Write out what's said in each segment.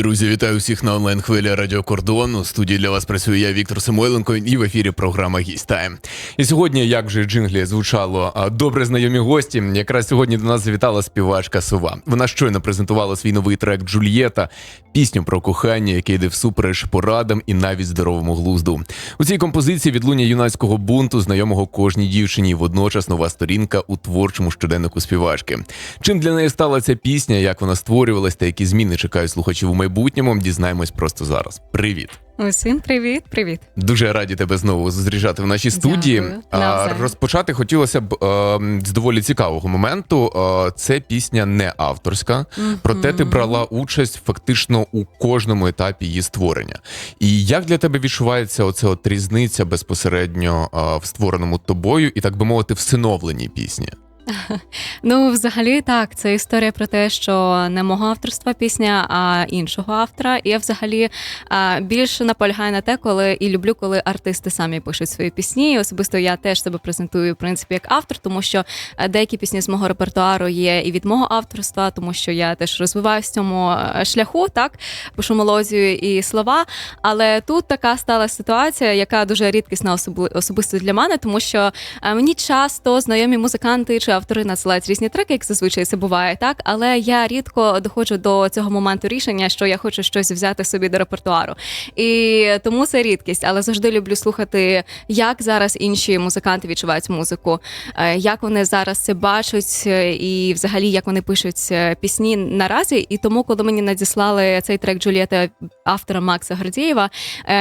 Друзі, вітаю всіх на онлайн хвилі Радіо Кордон. У студії для вас працюю я Віктор Самойленко і в ефірі програма «Гість Тайм». І сьогодні, як вже джинглі звучало добре знайомі гості. Якраз сьогодні до нас завітала співачка Сова. Вона щойно презентувала свій новий трек Джульєта, пісню про кохання, яке йде всупереч порадам і навіть здоровому глузду. У цій композиції відлуння юнацького бунту, знайомого кожній дівчині, водночас нова сторінка у творчому щоденнику співачки. Чим для неї стала ця пісня, як вона створювалась та які зміни чекають слухачів у майбутньому, дізнаємось просто зараз. Привіт! Усім привіт, привіт. Дуже раді тебе знову зустрічати в нашій студії. Дякую. А, розпочати хотілося б е, з доволі цікавого моменту. Е, це пісня не авторська, проте ти брала участь фактично у кожному етапі її створення. І як для тебе відчувається оце от різниця безпосередньо е, в створеному тобою і так би мовити, всиновленій пісні? Ну, взагалі, так, це історія про те, що не мого авторства пісня, а іншого автора. І я взагалі більше наполягаю на те, коли і люблю, коли артисти самі пишуть свої пісні. І особисто я теж себе презентую в принципі як автор, тому що е, деякі пісні з мого репертуару є і від мого авторства, тому що я теж розвиваюся в цьому е, шляху, так пишу мелодію і слова. Але тут така стала ситуація, яка дуже рідкісна особисто для мене, тому що е, мені часто знайомі музиканти чи автори надсилають різні треки, як зазвичай це буває, так але я рідко доходжу до цього моменту рішення, що я хочу щось взяти собі до репертуару. І тому це рідкість, але завжди люблю слухати, як зараз інші музиканти відчувають музику, е, як вони зараз це бачать, е, і взагалі як вони пишуть е, пісні наразі. І тому, коли мені надіслали цей трек Джулієта автора Макса Гордієва,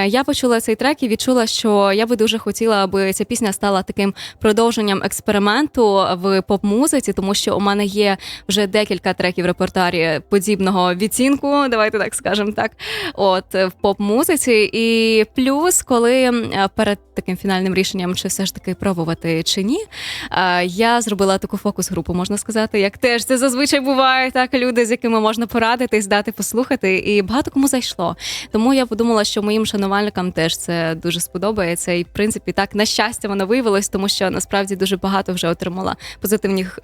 я почула цей трек і відчула, що я би дуже хотіла, аби ця пісня стала таким продовженням експерименту в поп-музиці, тому що у мене є вже декілька треків в репертуарі подібного відцінку, давайте так скажемо так. От в поп-музиці. І плюс, коли е, перед таким фінальним рішенням, чи все ж таки пробувати чи ні, е, я зробила таку фокус-групу, можна сказати, як теж це зазвичай буває, так люди, з якими можна порадитись, дати послухати, і багато кому зайшло. Тому я подумала, що моїм шанувальникам теж це дуже сподобається. І в принципі, так на щастя, воно виявилось, тому що насправді дуже багато вже отримала позитивних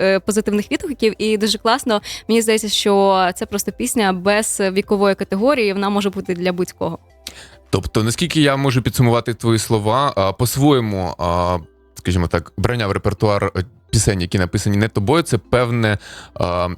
е, позитивних відгуків. І дуже класно. Мені здається, що це просто пісня без вікової категорії. Вона може бути для будь-кого. Тобто, наскільки я можу підсумувати твої слова, по-своєму, скажімо так, брання в репертуар е, пісень, які написані не тобою, це певне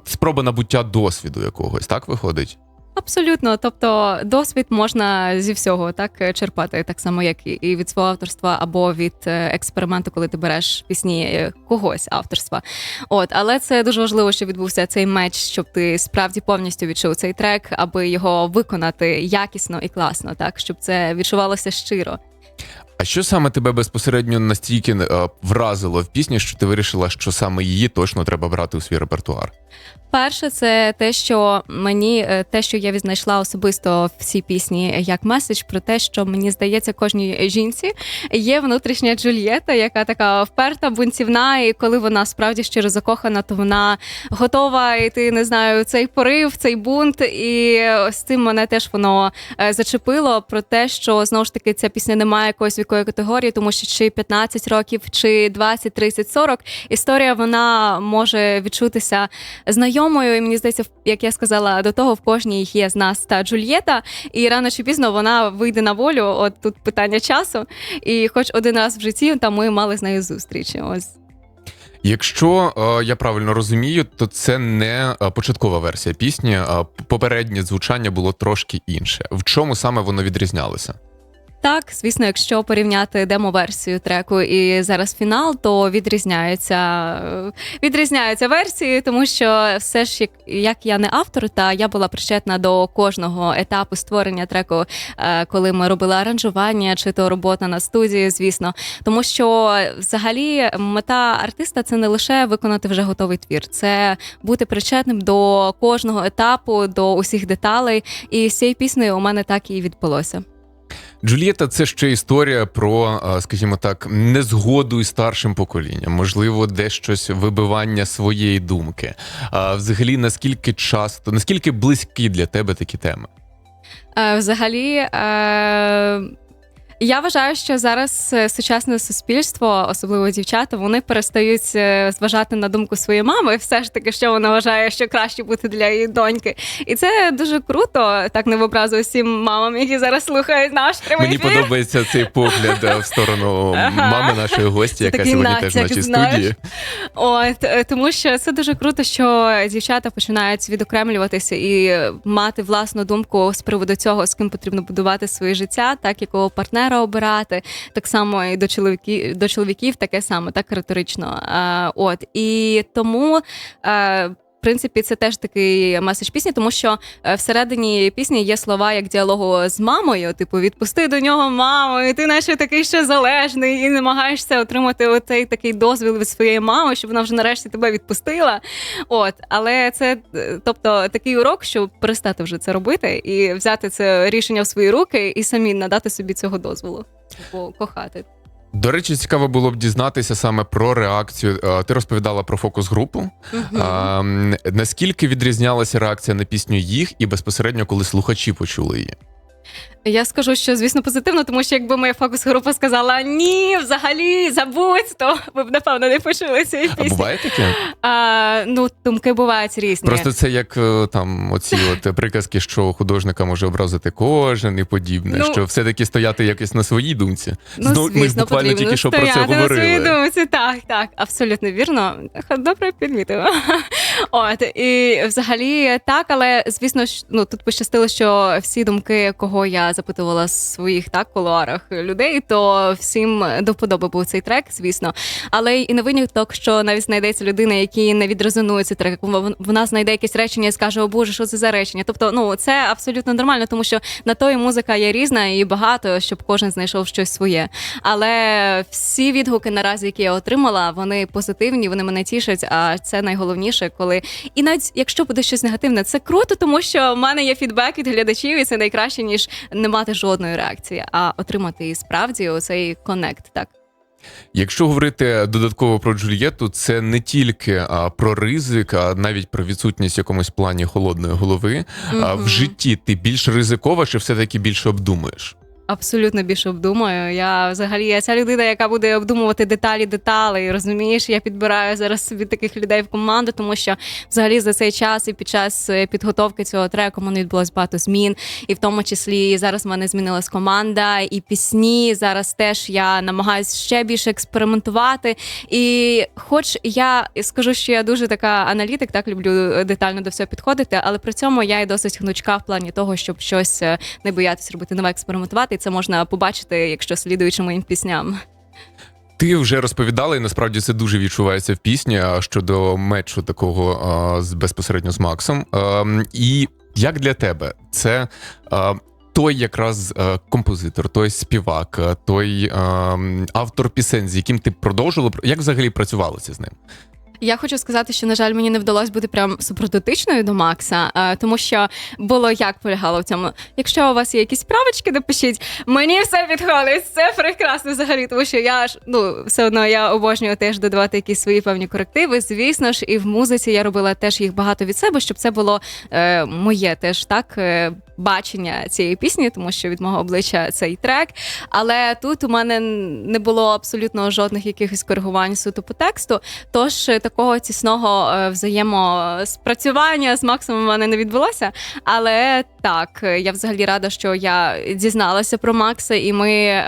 спроба набуття досвіду якогось, так виходить? Абсолютно, тобто досвід можна зі всього так черпати, так само як і- і від свого авторства, або від е, експерименту, коли ти береш пісні е, когось авторства. От, але це дуже важливо, що відбувся цей меч, щоб ти справді повністю відчув цей трек, аби його виконати якісно і класно, так щоб це відчувалося щиро. А що саме тебе безпосередньо настільки е, вразило в пісні, що ти вирішила, що саме її точно треба брати у свій репертуар? Перше, це те, що мені е, те, що я відзнайшла особисто в цій пісні як меседж про те, що мені здається, кожній жінці є внутрішня Джульєта, яка така вперта, бунтівна, і коли вона справді щиро закохана, то вона готова йти, не знаю, цей порив, цей бунт. І ось цим мене теж воно е, зачепило про те, що знову ж таки ця пісня не має якоїсь вікової категорії, тому що чи 15 років, чи 20, 30, 40, історія вона може відчутися знайомою. І мені здається, як я сказала до того, в кожній є з нас та Джульєта, і рано чи пізно вона вийде на волю. От тут питання часу. І хоч один раз в житті, там ми мали з нею зустріч. Ось. Якщо е, я правильно розумію, то це не е, початкова версія пісні. а попереднє звучання було трошки інше. В чому саме воно відрізнялося? Так, звісно, якщо порівняти демо-версію треку і зараз фінал, то відрізняються, е, відрізняються версії, тому що все ж як, як я не автор, та я була причетна до кожного етапу створення треку, е, коли ми робили аранжування, чи то робота на студії, звісно. Тому що взагалі мета артиста це не лише виконати вже готовий твір, це бути причетним до кожного етапу, до усіх деталей. І з цією піснею у мене так і відбулося. Джульєта це ще історія про, е, скажімо так, незгоду із старшим поколінням, можливо, дещось вибивання своєї думки. А взагалі, наскільки часто, наскільки близькі для тебе такі теми? Е, Взагалі, е, Я вважаю, що зараз е, сучасне суспільство, особливо дівчата, вони перестають е, зважати на думку своєї мами, все ж таки, що вона вважає, що краще бути для її доньки. І це дуже круто, так не в образу всім мамам, які зараз слухають наш прямий Мені ефір. подобається цей погляд е, в сторону мами нашої гості, яка такий сьогодні теж в нашій студії. От тому, що це дуже круто, що дівчата починають відокремлюватися і мати власну думку з приводу цього, з ким потрібно будувати своє життя, так якого партнера обирати, так само і до чоловіків до чоловіків, таке саме, так риторично. Е, от і тому. В принципі, це теж такий меседж пісні, тому що е, всередині пісні є слова як діалогу з мамою, типу відпусти до нього маму, і ти наче такий ще залежний, і намагаєшся отримати оцей такий дозвіл від своєї мами, щоб вона вже нарешті тебе відпустила. От, але це е, тобто такий урок, щоб перестати вже це робити і взяти це рішення в свої руки і самі надати собі цього дозволу. Типу, кохати. До речі, цікаво було б дізнатися саме про реакцію. Е, Ти розповідала про фокус-групу. А, наскільки відрізнялася реакція на пісню їх і безпосередньо, коли слухачі почули її? Я скажу, що звісно позитивно, тому що якби моя фокус-група сказала ні, взагалі забудь, то ви б напевно не почули цієї А буває таке? А, ну, думки бувають різні. Просто це як е, там оці от приказки, що художника може образити кожен і подібне, Ну, що все-таки стояти якось на своїй думці. Ну, Знову, ми звісно, буквально тільки що про це стояти на своїй говорили. думці. Так, так, абсолютно вірно. Добре підмітила. От і взагалі так, але звісно ж, ну тут пощастило, що всі думки, кого я запитувала своїх так кулуарах людей, то всім до вподоби був цей трек, звісно. Але і не виняток, що навіть знайдеться людина, який не відрезонує цей трек. Вон- Вона знайде якесь речення і скаже: О Боже, що це за речення? Тобто, ну це абсолютно нормально, тому що на то і музика є різна і багато, щоб кожен знайшов щось своє. Але всі відгуки наразі, які я отримала, вони позитивні, вони мене тішать. А це найголовніше, коли і навіть якщо буде щось негативне, це круто, тому що в мене є фідбек від глядачів, і це найкраще ніж не мати жодної реакції, а отримати і справді оцей коннект. Так Якщо говорити додатково про Джульєту, це не тільки а, про ризик, а навіть про відсутність в якомусь плані холодної голови. А, в житті ти більш ризикова чи все-таки більше обдумуєш? Абсолютно більше обдумаю. Я взагалі я ця людина, яка буде обдумувати деталі, деталі. Розумієш, я підбираю зараз собі таких людей в команду, тому що взагалі за цей час і під час е, підготовки цього треку мене відбулось багато змін, і в тому числі зараз в мене змінилась команда і пісні. Зараз теж я намагаюся ще більше експериментувати. І хоч я скажу, що я дуже така аналітик, так люблю е, детально до всього підходити, але при цьому я і досить гнучка в плані того, щоб щось е, не боятися робити нове, експериментувати. Це можна побачити, якщо слідуючи моїм пісням. Ти вже розповідала, і насправді це дуже відчувається в пісні щодо мечу такого з безпосередньо з Максом. І як для тебе це той якраз композитор, той співак, той автор пісень, з яким ти продовжувала як взагалі працювалося з ним? Я хочу сказати, що на жаль, мені не вдалося бути прям супродотичною до Макса, е, тому що було як полягало в цьому. Якщо у вас є якісь правочки, напишіть, мені все підходить, це прекрасно взагалі, тому що я ж ну все одно я обожнюю теж додавати якісь свої певні корективи. Звісно ж, і в музиці я робила теж їх багато від себе, щоб це було е, моє теж так. Е, Бачення цієї пісні, тому що від мого обличчя цей трек. Але тут у мене не було абсолютно жодних якихось коригувань суто по тексту. Тож такого тісного е, взаємоспрацювання з Максом у мене не відбулося. Але так, е, я взагалі рада, що я дізналася про Макса, і ми.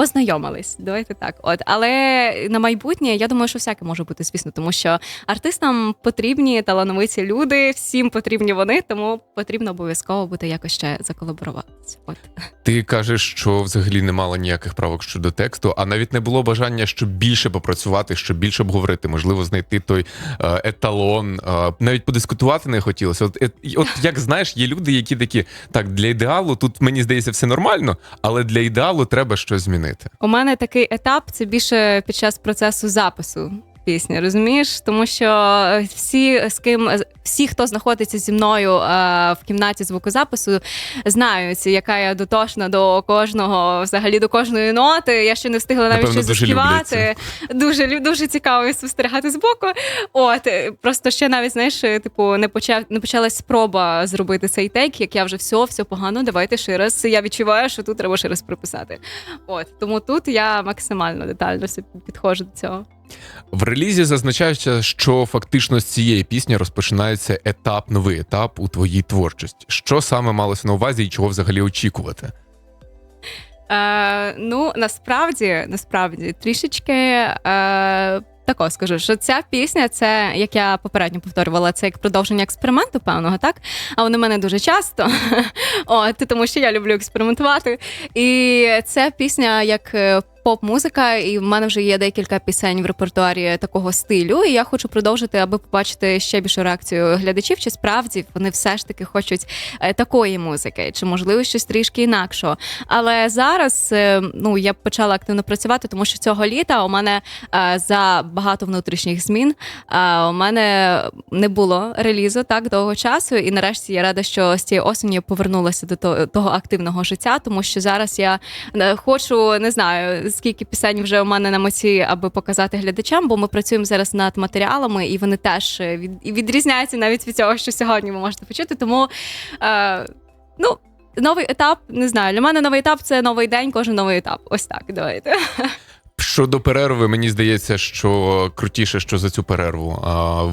Познайомились, давайте так. От, але на майбутнє я думаю, що всяке може бути, звісно, тому що артистам потрібні талановиті люди, всім потрібні вони, тому потрібно обов'язково буде якось ще заколаборуватися. От Ти кажеш, що взагалі не мала ніяких правок щодо тексту, а навіть не було бажання, щоб більше попрацювати, щоб більше обговорити, можливо, знайти той е, еталон, е, навіть подискутувати не хотілося. От, е, от як знаєш, є люди, які такі так для ідеалу тут мені здається все нормально, але для ідеалу треба щось змінити. У мене такий етап це більше під час процесу запису. Пісня, розумієш? Тому що всі, з ким всі, хто знаходиться зі мною е, в кімнаті звукозапису, знають, яка я дотошна до кожного, взагалі до кожної ноти. Я ще не встигла навіть Напевно, щось дуже заспівати. Дуже дуже цікаво спостерігати збоку. От е, просто ще навіть знаєш, е, типу, не почав не почалась спроба зробити цей тейк, як я вже все, все погано. Давайте ще раз. Я відчуваю, що тут треба ще раз приписати. От тому тут я максимально детально підходжу до цього. В релізі зазначається, що фактично з цієї пісні розпочинається етап, новий етап у твоїй творчості. Що саме малося на увазі і чого взагалі очікувати? Е, ну насправді, насправді, трішечки. Е, Тако скажу, що ця пісня, це як я попередньо повторювала, це як продовження експерименту певного, так? А вони в мене дуже часто. От, тому що я люблю експериментувати. І це пісня як е, поп-музика, і в мене вже є декілька пісень в репертуарі такого стилю. І я хочу продовжити, аби побачити ще більшу реакцію глядачів, чи справді вони все ж таки хочуть е, такої музики, чи можливо щось трішки інакшого. Але зараз е, ну я почала активно працювати, тому що цього літа у мене е, за багато внутрішніх змін у мене не було релізу так довго часу. І нарешті я рада, що з цієї осені повернулася до того, активного життя, тому що зараз я хочу не знаю скільки пісень вже у мене на меті, аби показати глядачам, бо ми працюємо зараз над матеріалами, і вони теж е, від, відрізняються навіть від цього, що сьогодні ви можете почути. Тому е, ну. Новий етап, не знаю. Для мене новий етап це новий день, кожен новий етап. Ось так. Давайте. Щодо перерви, мені здається, що крутіше, що за цю перерву а,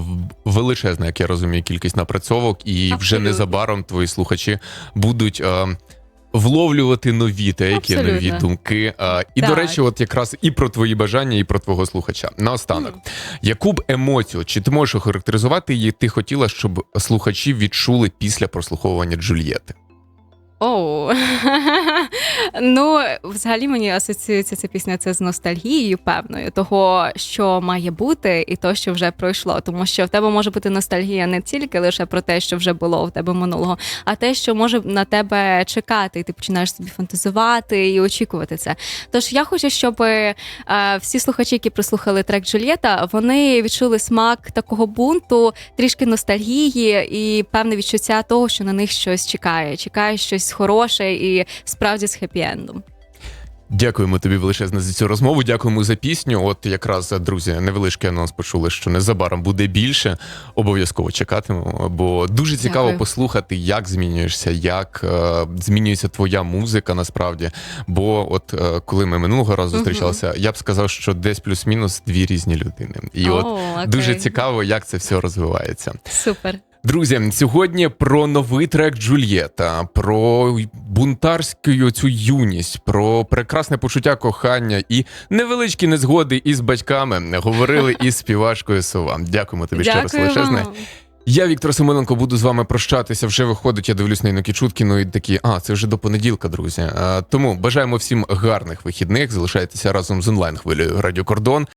величезна, як я розумію, кількість напрацьовок, і вже незабаром твої слухачі будуть. А, Вловлювати нові деякі Абсолютно. нові думки. А, і до речі, от якраз і про твої бажання, і про твого слухача. Наостанок, mm. яку б емоцію, чи ти можеш охарактеризувати її, ти хотіла, щоб слухачі відчули після прослуховування Джульєти? Оу. ну, взагалі мені асоціюється ця пісня це з ностальгією певною, того, що має бути, і то, що вже пройшло. Тому що в тебе може бути ностальгія не тільки лише про те, що вже було в тебе минулого, а те, що може на тебе чекати, і ти починаєш собі фантазувати і очікувати це. Тож я хочу, щоб е, всі слухачі, які прослухали трек Джульєта, вони відчули смак такого бунту, трішки ностальгії і певне відчуття того, що на них щось чекає. Чекає щось хороше і справді з хеппі-ендом. Дякуємо тобі величезно за цю розмову. Дякуємо за пісню. От якраз друзі, невеличкий анонс почули, що незабаром буде більше. Обов'язково чекатимемо, бо дуже цікаво Дякую. послухати, як змінюєшся, як е, змінюється твоя музика насправді. Бо, от е, коли ми минулого разу Мгм. зустрічалися, я б сказав, що десь плюс-мінус дві різні людини. І от окей. дуже цікаво, як це все розвивається. Супер. Друзі, сьогодні про новий трек Джульєта, про бунтарську цю юність, про прекрасне почуття кохання і невеличкі незгоди із батьками говорили із співачкою Сова. Дякуємо тобі ще раз величезне. Я Віктор Семененко буду з вами прощатися. Вже виходить. Я дивлюсь на Іннокі Чуткіну і такі. А, це вже до понеділка, друзі. А, тому бажаємо всім гарних вихідних. Залишайтеся разом з онлайн хвилею Радіо Кордон.